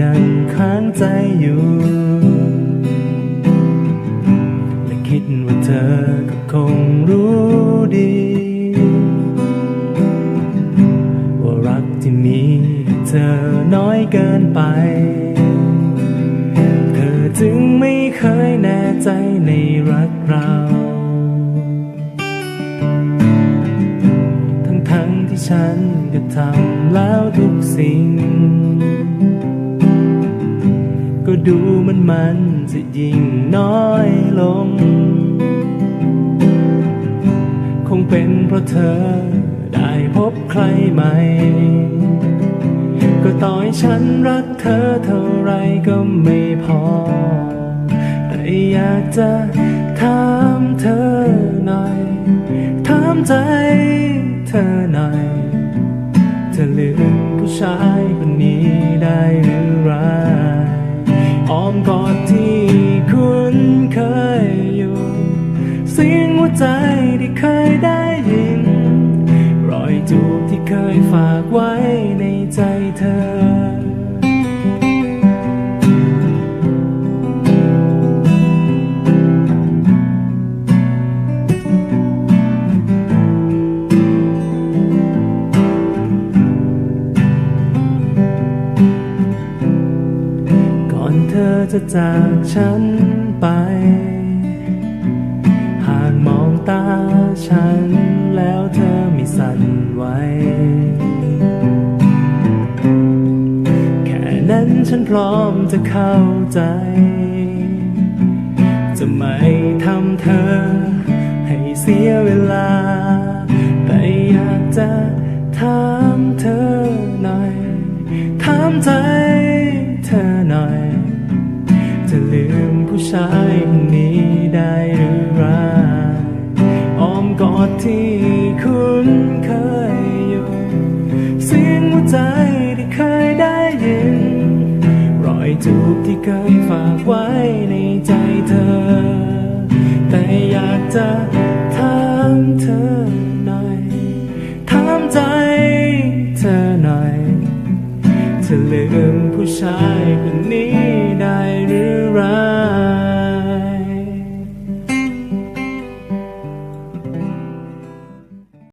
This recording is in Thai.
ยังค้างใจอยู่ และคิดว่าเธอก็คงรู้ดี ว่ารักที่มีเธอน้อยเกินไป เธอจึงไม่เคยแน่ใจในรักเราทั้งๆที่ฉันก็ทำแล้วทุกสิ่ง ดูมันมันจะยิ่งน้อยลง คงเป็นเพราะเธอได้พบใครใหม่ ก็ต่อให้ฉันรักเธอเท่าไรก็ไม่พอ แต่อยากจะถามเธอหน่อย ถามใจเธอหน่อย เธอลืมผู้ชายคนนี้ เคยอยู่ เสียงหัวใจที่เคยได้ยิน รอยจูบที่เคยฝากไว้ อนเธอจะจากฉันไป หากมองตาฉันแล้วเธอไม่สั่นไหว แค่นั้นฉันพร้อมจะเข้าใจ จะไม่ทำเธอให้เสียเวลา แต่อยากจะถามเธอหน่อย ถามใจ ลืมผู้ชายคนนี้ได้หรือไรอ้อมกอดที่คุ้นเคยอยู่ เสียงหัวใจที่เคยได้ยิน รอยจูบที่เคยฝากไว้ จะลืมผู้ชายคนนี้ได้หรือไร